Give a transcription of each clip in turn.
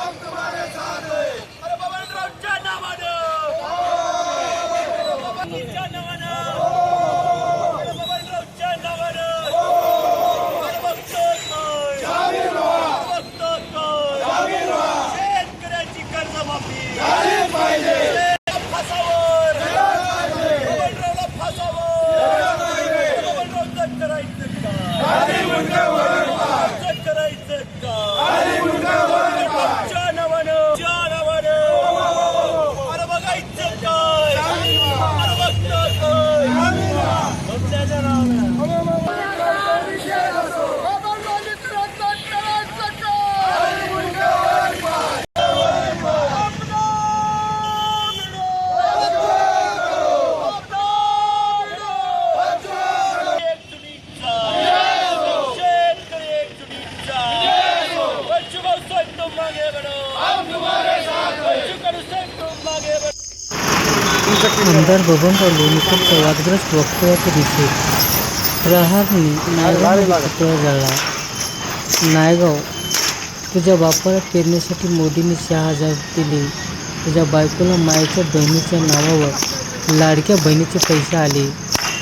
Fight the आमदार बबनराव लोणीकरच्या वादग्रस्त वक्तव्याचे दिसे. प्रहारने नायगाव पुतळा जाळला. नायगाव तुझ्या बापाला पेरण्यासाठी मोदींनी सहा हजार दिले. तुझ्या बायकोला मायेच्या बहिणीच्या नावावर लाडक्या बहिणीचे पैसे आले.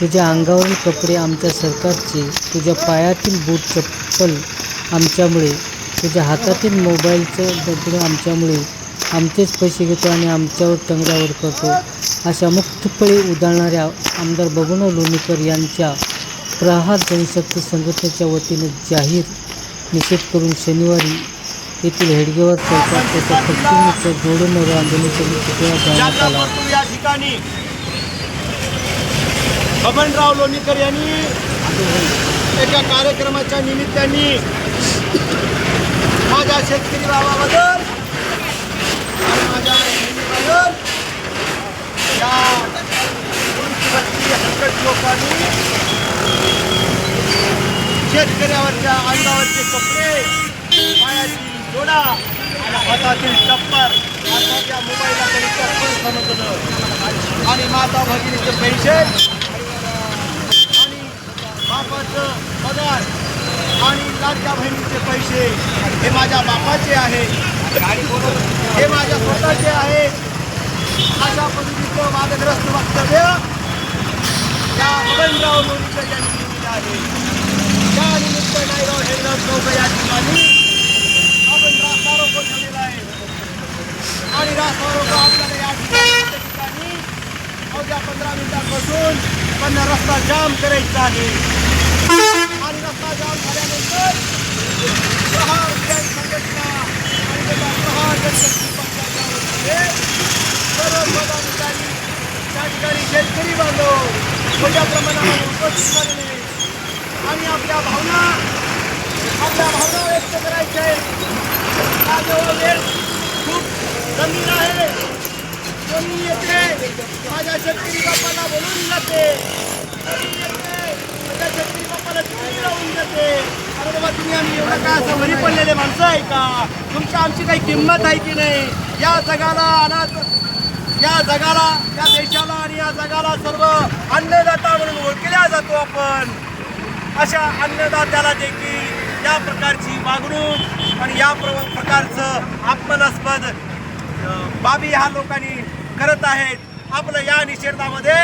तुझ्या अंगावरील कपडे आमच्या सरकारचे. तुझ्या पायातील बूट चप्पल आमच्यामुळे. तुझ्या हातातील मोबाईलचं दगड आमच्यामुळे. आमचेच पैसे घेतो आणि आमच्यावर टंगड्यावर करतो अशा मुक्तपणे उधळणाऱ्या आमदार बबनराव लोणीकर यांच्या प्रहार जनशक्ती संघटनेच्या वतीने जाहीर निषेध करून शनिवारी येथील हेडगेवर चौकात त्याच्या पश्चिमेच्या जोडून आंदोलनाचा पुतळा जाण्यात आला. या ठिकाणी. बबनराव लोणीकर यांनी एका कार्यक्रमाच्या निमित्ताने माझ्या शेतकरी भावाबद्दल माझ्या या लोकांनी शेतकऱ्यावरच्या अंगावरचे कपडे पायाची जोडा आणि हातातील चप्पर आता मोबाईलला चप्पल समजलं. आणि माता भगिनीचं पैसे आणि बापाचं पगार आणि लाडक्या बहिणीचे पैसे. हे माझ्या बापाचे आहे. हे माझ्या स्वतःचे आहे. अशा पद्धतीचं वादग्रस्त वक्तव्य या बबनराव लोणीकर यांनी केलेलं आहे. त्यानिमित्त नायगाव हेरगाव चौक या ठिकाणी आपण रास्ता रोको ठेवलेला आहे. आणि रास्ता रोको आपल्याला या ठिकाणी अवघ्या पंधरा मिनिटांपासून पण रस्ता जाम करायचा आहे. आणि रस्ता जाम झाल्यानंतर प्रहार संघटना आणि त्याचा प्रहार जनशक्ती पक्षाच्या सर्व पदाधिकारी त्या ठिकाणी शेतकरी बांधव मोठ्या प्रमाणामध्ये उपस्थित झालेले आणि आपल्या भावना आपल्या भावना व्यक्त करायच्या आहेत. हा जवळ वेळ खूप गंभीर आहे. कोणी येते माझ्या शेतकरी बापाला बोलून जाते. कोणी येते माझ्या शेतकरी बापाला तुम्ही लावून जाते. अरे बाबा तुम्ही आम्ही एवढं काय असं भरी पडलेले माणसं आहे का? तुमच्या आमची काही किंमत आहे की नाही? या जगाला अनाथ या जगाला या देशाला आणि या जगाला सर्व अन्नदाता म्हणून ओळखल्या जातो आपण. अशा अन्नदात्याला देखील या प्रकारची वागणूक आणि या प्र प्रकारचं अपमानास्पद बाबी ह्या लोकांनी करत आहेत. आपलं या निषेधामध्ये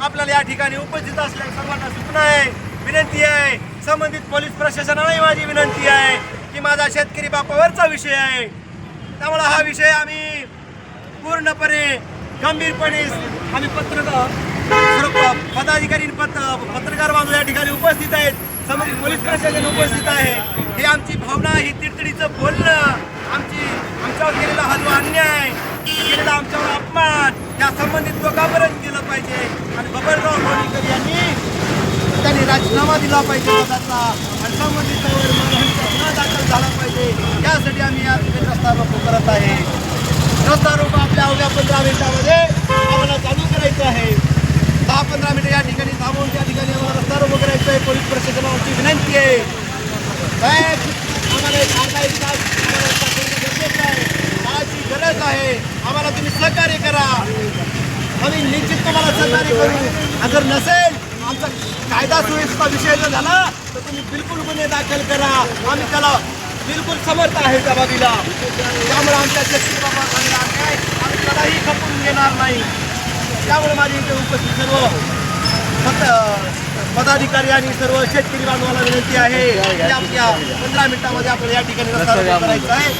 आपल्याला या ठिकाणी उपस्थित असल्या सर्वांना सूचना आहे विनंती आहे. संबंधित पोलीस प्रशासनालाही माझी विनंती आहे की माझा शेतकरी बापावरचा विषय आहे. त्यामुळं हा विषय आम्ही पूर्णपणे गंभीरपणे आम्ही पत्रकार पदाधिकारी पत्रकार बांधव या ठिकाणी उपस्थित आहेत. समोर पोलीस प्रशासन उपस्थित आहे. हे आमची भावना ही तिडतिडीचं बोलणं आमची आमच्यावर केलेला हा जो अन्याय केलेला आमच्यावर अपमान या संबंधित लोकांपर्यंत केलं पाहिजे. आणि बबनराव लोणीकर यांनी त्यांनी राजीनामा दिला पाहिजे पदाचा आणि संबंधित गुन्हा दाखल झाला पाहिजे. यासाठी आम्ही या ठिकाणी रस्ता रोको करत आहे. रस्ता रोको आपल्या अवघ्या पंधरा मिनिटामध्ये आम्हाला चालू करायचं आहे. दहा पंधरा मिनिटं या ठिकाणी थांबून त्या ठिकाणी आम्हाला रस्ता रोको करायचं आहे. पोलीस प्रशासनाची विनंती आहे. साहेब आम्हाला एक अर्धा एक तास गरजेचं आहे. काळाची गरज आहे. आम्हाला तुम्ही सहकार्य करा. आम्ही निश्चित तुम्हाला सहकार्य करू. जर नसेल आमचा कायदा सुव्यवस्था विषय जर झाला तर तुम्ही बिलकुल गुन्हे दाखल करा. आम्ही त्याला बिलकुल समर्थ आहे त्या बाबीला त्यामुळे आमच्या शेतकरी बाबा झालेला अन्याय आम्ही कदाही खपून घेणार नाही. त्यामुळे माझी इथे उपस्थित सर्व फक्त पदाधिकारी आणि सर्व शेतकरी बांधवाला विनंती आहे की आपल्या पंधरा मिनिटामध्ये आपल्याला या ठिकाणी रस्ता करायचा आहे.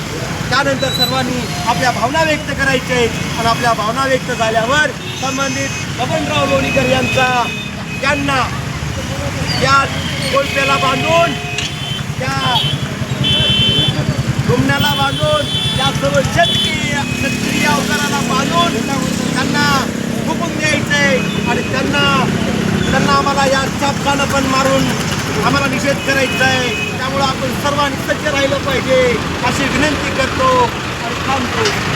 त्यानंतर सर्वांनी आपल्या भावना व्यक्त करायच्या आहेत आणि आपल्या भावना व्यक्त झाल्यावर संबंधित बबनराव लोणीकर यांचा यांना या कोळप्याला बांधून त्या घुमण्याला बांधून त्या सर्व शेतकरी शेतकरी अवकाराला बांधून त्यांना फुकून द्यायचंय आणि त्यांना त्यांना आम्हाला या चापकानं पण मारून आम्हाला निषेध करायचा आहे त्यामुळं आपण सर्वांनी सज्ज राहिलं पाहिजे अशी विनंती करतो आणि थांबतो.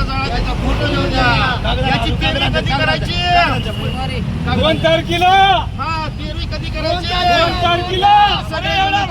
दोन तारखेला. दोन तारखेला. सगळ्या रे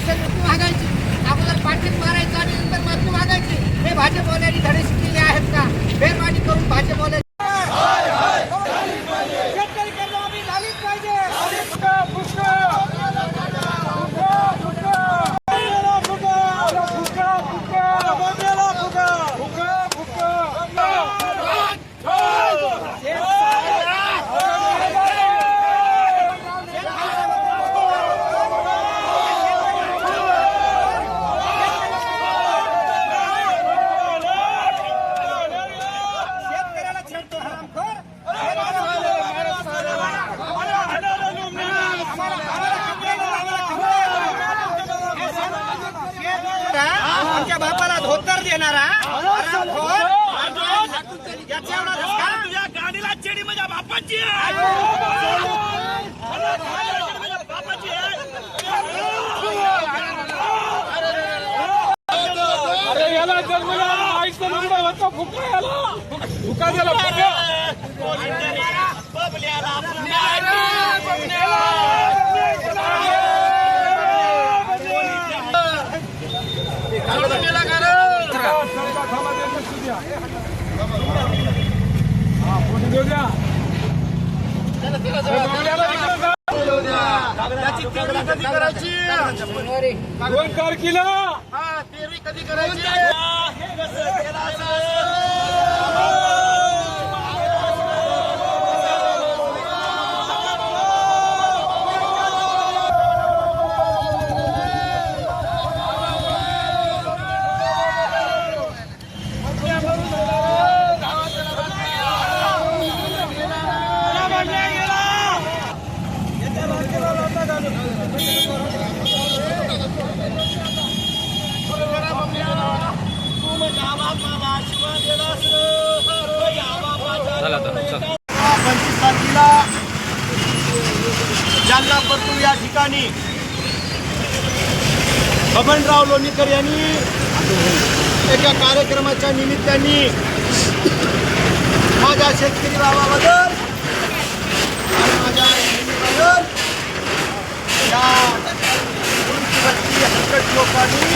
माहिती का सोशल अगोदर पाठीत मारायचं आणि नंतर माफी मागायची हे भाजपवाल्यांनी धडे शिकलेले आहेत का? मेहरबानी करून भाजपवाल्या शेतकरी कर्जमाफी झालीच पाहिजे शेतकऱ्याला छेडतो हरामखोर आमच्या बापाला धोतर देणारा हरामखोर याच्या एवढा धसका? तुझ्या गाडीला चेडी माझ्या बापाची आहे. अरे याला जन्मला होतं फुका याला. त्याची पेरणी कधी करायची. दोन तारखेला. हा पेरणी कधी करायची? जालना परतूर या ठिकाणी. बबनराव लोणीकर यांनी एका कार्यक्रमाच्या निमित्ताने माझ्या शेतकरी भावाबद्दल आणि माझ्या या हलकट लोकांनी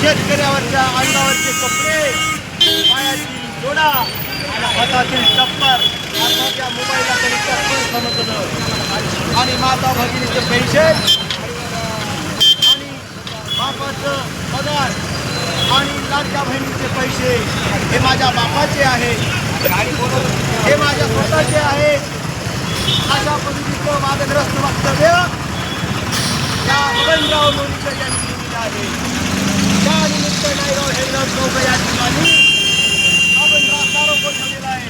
शेतकऱ्यावरच्या अंगावरचे कपडे पायातील जोडा आणि हातातील टप्पर हाताच्या मोबाईलला तरी समजलं आणि माता भगिनीचं पैसे आणि बापाचं पगार आणि लाडक्या बहिणीचे पैसे. हे माझ्या बापाचे आहे. हे माझ्या स्वतःचे आहे. अशा पद्धतीचं वादग्रस्त वक्तव्य त्या बबनराव लोणीकर यांनी केलेलं आहे. त्यानिमित्त नायगाव हेमराव चौक या ठिकाणी आपण रास्ता रोको ठेवलेला आहे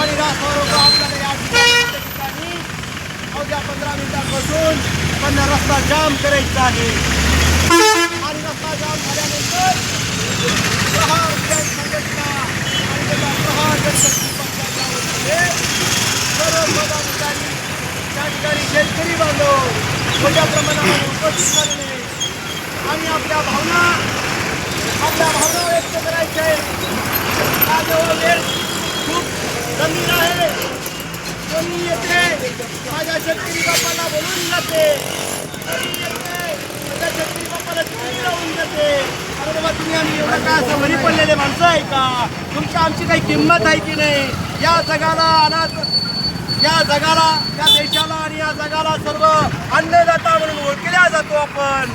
आणि रास्ता आपल्याला या ठिकाणी अवघ्या पंधरा मिनिटांपासून पण रस्ता जाम करायचा आहे. आणि रस्ता जाम झाल्यानंतर प्रहार संघटना आणि त्याचा प्रहार जनशक्ती पक्षाच्या वतीने सर्व पदाधिकारी त्या ठिकाणी शेतकरी बांधव मोठ्या प्रमाणामध्ये उपस्थित झालेले आणि आपल्या भावना आपल्या भावना व्यक्त करायच्या आहेत. कमी आहे. कोणी येते. माझ्या शेतकरी बापाला बोलून जाते. कोणी येते. माझ्या शेतकरी बापाला तुम्ही लावून जाते. अरे बाबा तुम्ही आम्ही एवढं काय असं वरी पडलेले माणसं आहे का? तुमची आमची काही किंमत आहे की नाही? या जगाला अनाथ या जगाला या देशाला आणि या जगाला सर्व अन्नदाता म्हणून ओळखल्या जातो आपण.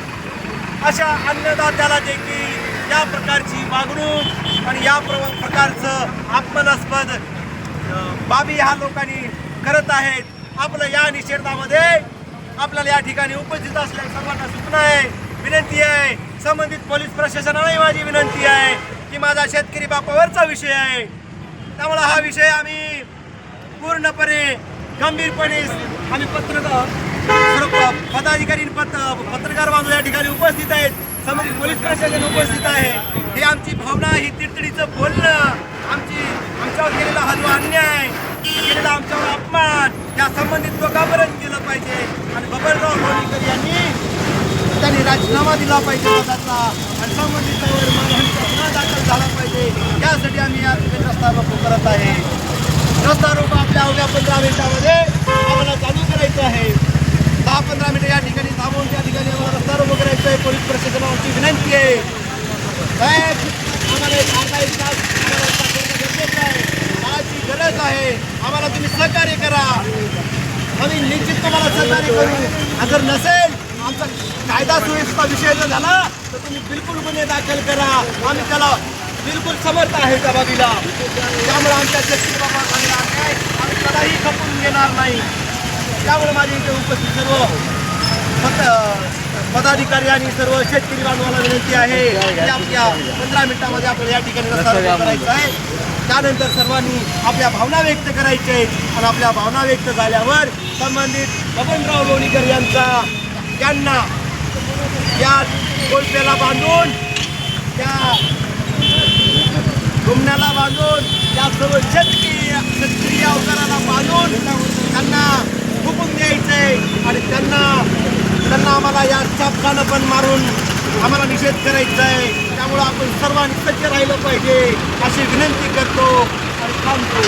अशा अन्नदात्याला देखील या प्रकारची वागणूक आणि या प्र प्रकारचं आत्मनास्पद बाबी ह्या लोकांनी करत आहेत. आपलं या निषेधामध्ये आपल्याला या ठिकाणी उपस्थित असल्या सर्वांना सूचना आहे. विनंती आहे. संबंधित पोलीस प्रशासनालाही माझी विनंती आहे की माझा शेतकरी बापावरचा विषय आहे. त्यामुळं हा विषय आम्ही पूर्णपणे गंभीरपणे आम्ही पत्रकार पदाधिकारी पत्रकार बांधव या ठिकाणी उपस्थित आहेत. संबंधित पोलीस प्रशासन उपस्थित आहे. ही आमची भावना ही तिडतिडीचं बोलणं आमची आमच्यावर केलेला हा जो अन्याय केलेला आमच्यावर अपमान या संबंधित लोकांपर्यंत केलं पाहिजे. आणि बबनराव लोणीकर यांनी त्यांनी राजीनामा दिला पाहिजे पदाचा आणि संबंधितावर गुन्हा दाखल झाला पाहिजे. यासाठी आम्ही या ठिकाणी रस्ता रोप करत आहे. रस्ता आपल्या अवघ्या पंधरा मिनिटामध्ये आम्हाला चालू करायचं आहे. दहा पंधरा मिनिटं या ठिकाणी थांबवून त्या ठिकाणी आम्हाला रस्ता रोको आहे. पोलीस प्रशासनाची विनंती आहे. साहेब आम्हाला एक तास आम्हाला रस्ता करणं गरजेचं आहे काळाची गरज आहे. आम्हाला तुम्ही सहकार्य करा. आम्ही निश्चित तुम्हाला सहकार्य करू. अगर जर नसेल आमचा कायदा सुव्यवस्था विषय जर झाला तर तुम्ही बिलकुल गुन्हे दाखल करा. आम्ही त्याला बिलकुल समर्थ आहे त्या बाबीला. त्यामुळे आमच्या शेतकरी बाबा झालेला आम्ही कदाही खपून घेणार नाही. त्यामुळे माझी इथे उपस्थित सर्व फक्त पदाधिकारी आणि सर्व शेतकरी बांधवाला विनंती आहे की आपल्या पंधरा मिनिटामध्ये आपल्याला या ठिकाणी करायचं आहे. त्यानंतर सर्वांनी आपल्या भावना व्यक्त करायच्या आहेत आणि आपल्या भावना व्यक्त झाल्यावर संबंधित बबनराव लोणीकर यांचा त्यांना या कोलप्याला बांधून त्या घुमण्याला बांधून त्या सर्व शेतकरी शेतकरी अवजाराला बांधून त्यांना फुकून द्यायचंय आणि त्यांना त्यांना आम्हाला या चापकानं पण मारून आम्हाला निषेध करायचा आहे त्यामुळं आपण सर्वांनी सज्ज राहिलं पाहिजे अशी विनंती करतो आणि थांबतो.